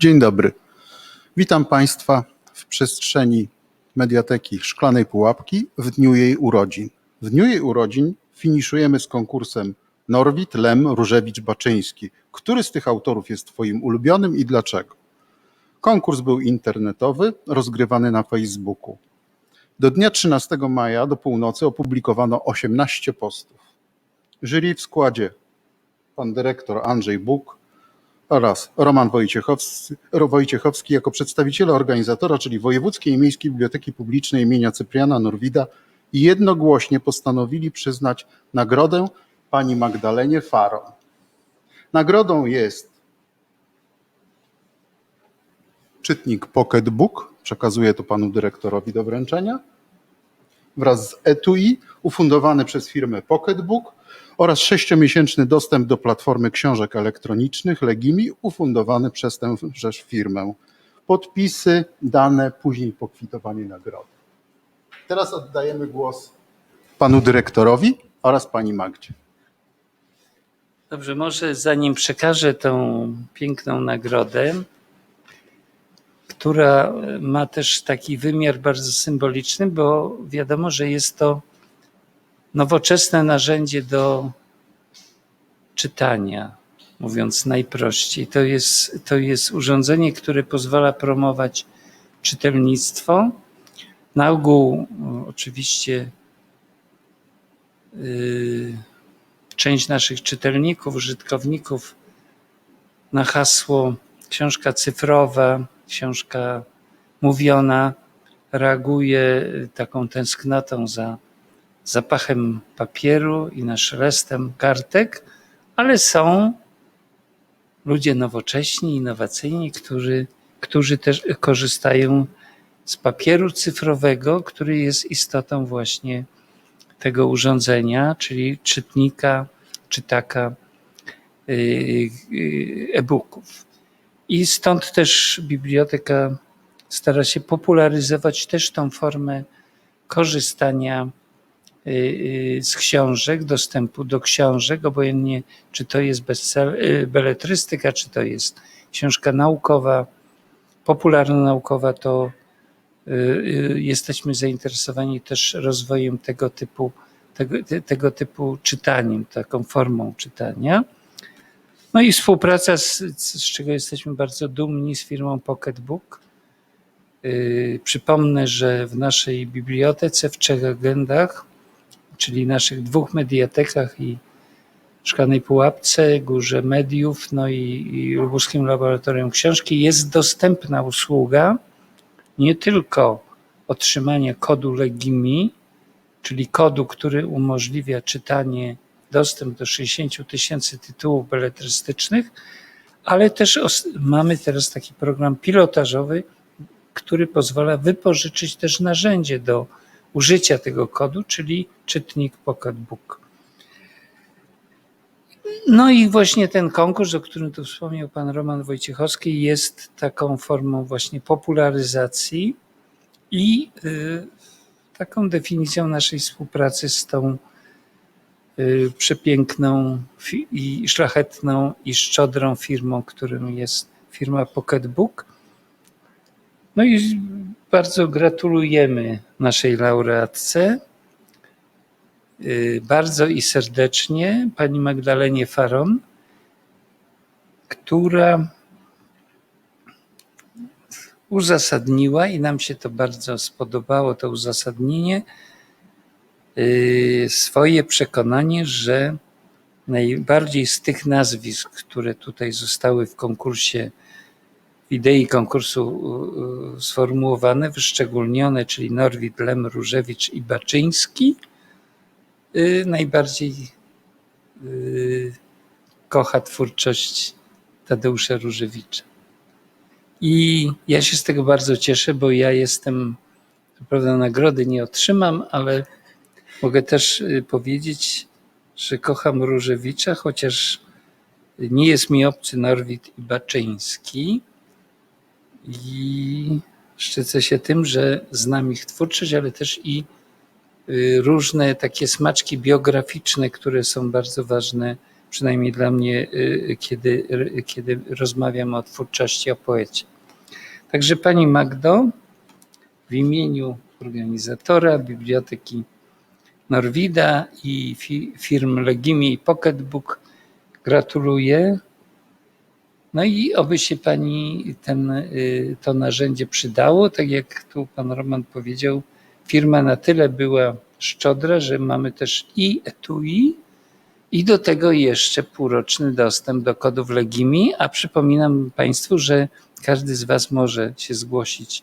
Dzień dobry. Witam Państwa w przestrzeni mediateki Szklanej Pułapki w dniu jej urodzin. W dniu jej urodzin finiszujemy z konkursem Norwid, Lem, Różewicz, Baczyński. Który z tych autorów jest Twoim ulubionym i dlaczego? Konkurs był internetowy, rozgrywany na Facebooku. Do dnia 13 maja do północy opublikowano 18 postów. Jury w składzie pan dyrektor Andrzej Buk oraz Roman Wojciechowski, Wojciechowski jako przedstawiciele organizatora, czyli Wojewódzkiej i Miejskiej Biblioteki Publicznej imienia Cypriana Norwida jednogłośnie postanowili przyznać nagrodę pani Magdalenie Faro. Nagrodą jest czytnik Pocket Book, przekazuję to panu dyrektorowi do wręczenia, wraz z etui ufundowany przez firmę Pocketbook oraz sześciomiesięczny dostęp do platformy książek elektronicznych Legimi ufundowany przez tę firmę. Podpisy, dane, później pokwitowanie nagrody. Teraz oddajemy głos panu dyrektorowi oraz pani Magdzie. Dobrze, może zanim przekażę tą piękną nagrodę, która ma też taki wymiar bardzo symboliczny, bo wiadomo, że jest to nowoczesne narzędzie do czytania, mówiąc najprościej. To jest, to jest urządzenie, które pozwala promować czytelnictwo. Na ogół oczywiście yy, część naszych czytelników, użytkowników na hasło książka cyfrowa, książka mówiona reaguje taką tęsknotą za zapachem papieru i na szelestem kartek, ale są ludzie nowocześni, innowacyjni, którzy, którzy też korzystają z papieru cyfrowego, który jest istotą właśnie tego urządzenia, czyli czytnika, czytaka yy, yy, e-booków. I stąd też biblioteka stara się popularyzować też tą formę korzystania z książek, dostępu do książek, obojętnie czy to jest bestseller, beletrystyka, czy to jest książka naukowa, popularno-naukowa, to jesteśmy zainteresowani też rozwojem tego typu, tego, tego typu czytaniem, taką formą czytania. No i współpraca, z, z czego jesteśmy bardzo dumni, z firmą Pocketbook. Przypomnę, że w naszej bibliotece w trzech agendach, czyli naszych dwóch mediatekach i Szklanej Pułapce, Górze Mediów, no i, i Lubuskim Laboratorium Książki jest dostępna usługa nie tylko otrzymania kodu Legimi, czyli kodu, który umożliwia czytanie, dostęp do 60 tysięcy tytułów beletrystycznych, ale też mamy teraz taki program pilotażowy, który pozwala wypożyczyć też narzędzie do użycia tego kodu, czyli czytnik Pocketbook. No i właśnie ten konkurs, o którym tu wspomniał pan Roman Wojciechowski, jest taką formą właśnie popularyzacji i y, taką definicją naszej współpracy z tą y, przepiękną i szlachetną i szczodrą firmą, którą jest firma Pocketbook. No i bardzo gratulujemy naszej laureatce. Bardzo i serdecznie pani Magdalenie Faron, która uzasadniła i nam się to bardzo spodobało, to uzasadnienie, swoje przekonanie, że najbardziej z tych nazwisk, które tutaj zostały w konkursie, idei konkursu sformułowane, wyszczególnione, czyli Norwid, Lem, Różewicz i Baczyński, najbardziej kocha twórczość Tadeusza Różewicza. I ja się z tego bardzo cieszę, bo ja jestem, co prawda nagrody nie otrzymam, ale mogę też powiedzieć, że kocham Różewicza, chociaż nie jest mi obcy Norwid i Baczyński. I szczycę się tym, że znam ich twórczość, ale też i różne takie smaczki biograficzne, które są bardzo ważne przynajmniej dla mnie, y, kiedy, y, kiedy rozmawiam o twórczości, o poecie. Także Pani Magdo, w imieniu organizatora Biblioteki Norwida i fi- firm Legimi i Pocketbook gratuluję. No i oby się Pani ten, y, to narzędzie przydało. Tak jak tu Pan Roman powiedział, firma na tyle była szczodra, że mamy też i etui, i do tego jeszcze półroczny dostęp do kodów Legimi, a przypominam Państwu, że każdy z Was może się zgłosić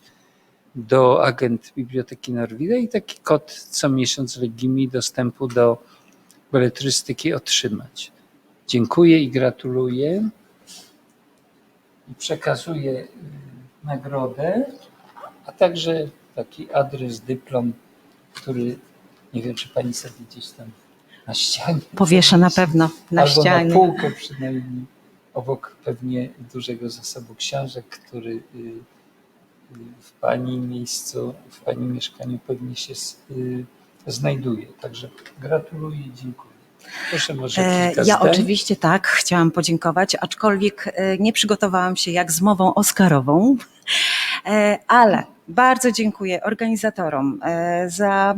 do agent Biblioteki Norwida i taki kod co miesiąc Legimi dostępu do beletrystyki otrzymać. Dziękuję i gratuluję. I przekazuję y, nagrodę, a także taki adres, dyplom, który nie wiem, czy Pani sobie gdzieś tam na ścianie. Powieszę na pewno na Albo ścianie. na półkę przynajmniej, obok pewnie dużego zasobu książek, który y, w Pani miejscu, w Pani mieszkaniu pewnie się y, znajduje. Także gratuluję i dziękuję. Proszę może E, kilka Ja zdań. oczywiście tak, chciałam podziękować, aczkolwiek e, nie przygotowałam się jak z mową Oscarową, E, ale bardzo dziękuję organizatorom za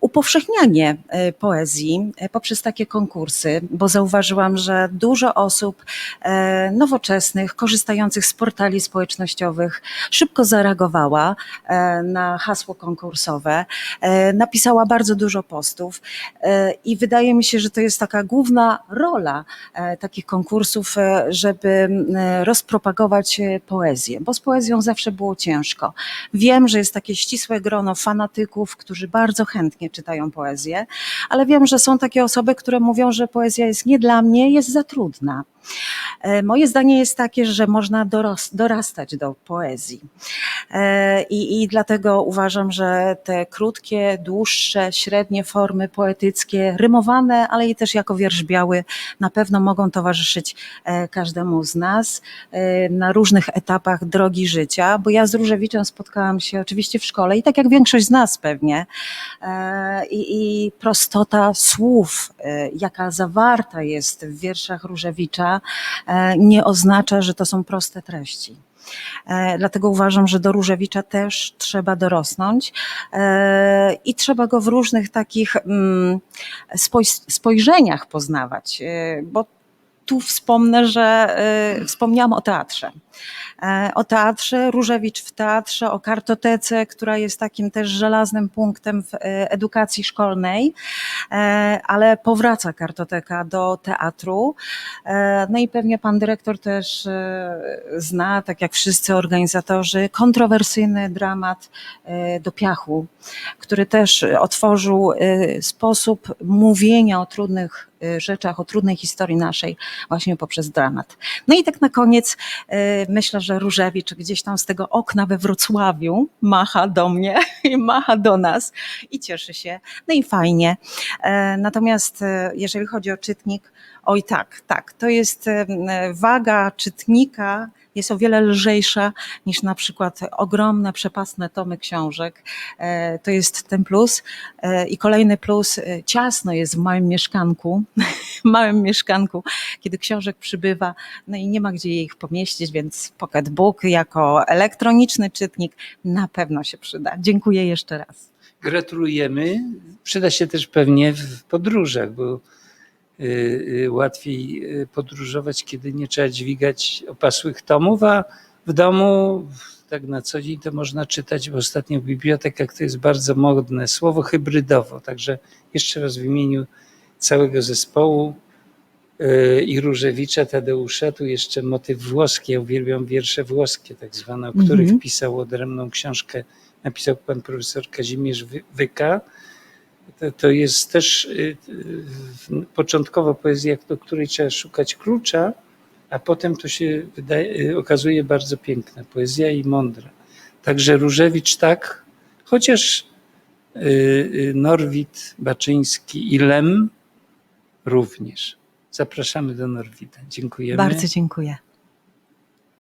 upowszechnianie e, poezji e, poprzez takie konkursy, bo zauważyłam, że dużo osób e, nowoczesnych, korzystających z portali społecznościowych szybko zareagowała na hasło konkursowe, napisała bardzo dużo postów i wydaje mi się, że to jest taka główna rola takich konkursów, żeby rozpropagować poezję, bo z poezją zawsze było ciężko. Wiem, że jest takie ścisłe grono fanatyków, którzy bardzo chętnie czytają poezję, ale wiem, że są takie osoby, które mówią, że poezja jest nie dla mnie, jest za trudna. E, Moje zdanie jest takie, że można dorastać do poezji. E, I, I dlatego uważam, że te krótkie, dłuższe, średnie formy poetyckie, rymowane, ale i też jako wiersz biały, na pewno mogą towarzyszyć e, każdemu z nas na różnych etapach drogi życia, bo ja z Różewiczem spotkałam się oczywiście w szkole i tak jak większość z nas pewnie. I, i prostota słów, jaka zawarta jest w wierszach Różewicza, e, nie oznacza, że to są proste treści. E, Dlatego uważam, że do Różewicza też trzeba dorosnąć e, i trzeba go w różnych takich mm, spoj- spojrzeniach poznawać, bo tu wspomnę, że wspomniałam o teatrze. E, O teatrze, Różewicz w teatrze, o kartotece, która jest takim też żelaznym punktem w e, edukacji szkolnej, e, ale powraca kartoteka do teatru. No i pewnie pan dyrektor też zna, tak jak wszyscy organizatorzy, kontrowersyjny dramat do piachu, który też otworzył sposób mówienia o trudnych rzeczach, o trudnej historii naszej właśnie poprzez dramat. No i tak na koniec myślę, że Różewicz gdzieś tam z tego okna we Wrocławiu macha do mnie i macha do nas i cieszy się. No i fajnie. E, Natomiast e, jeżeli chodzi o czytnik, oj tak, tak, to jest e, waga czytnika jest o wiele lżejsza niż na przykład ogromne, przepasne tomy książek. E, To jest ten plus. E, I kolejny plus, e, ciasno jest w małym mieszkanku, małym mieszkanku, kiedy książek przybywa, no i nie ma gdzie ich pomieścić, więc Pocketbook jako elektroniczny czytnik na pewno się przyda. Dziękuję jeszcze raz. Gratulujemy. Przyda się też pewnie w podróżach, bo łatwiej y, podróżować, kiedy nie trzeba dźwigać opasłych tomów, a w domu tak na co dzień to można czytać, bo ostatnio w bibliotekach to jest bardzo modne słowo hybrydowo. Także jeszcze raz w imieniu całego zespołu y, i Różewicza, Tadeusza, tu jeszcze motyw włoski. Ja uwielbiam wiersze włoskie, tak zwane, o których Mhm. pisał odrębną książkę napisał pan profesor Kazimierz Wy- Wyka. To, jest też y, y, początkowo poezja, do której trzeba szukać klucza, a potem to się wydaje, y, okazuje bardzo piękna poezja i mądra. Także Różewicz tak, chociaż Norwid, Baczyński i Lem również. Zapraszamy do Norwida. Dziękujemy. Bardzo dziękuję.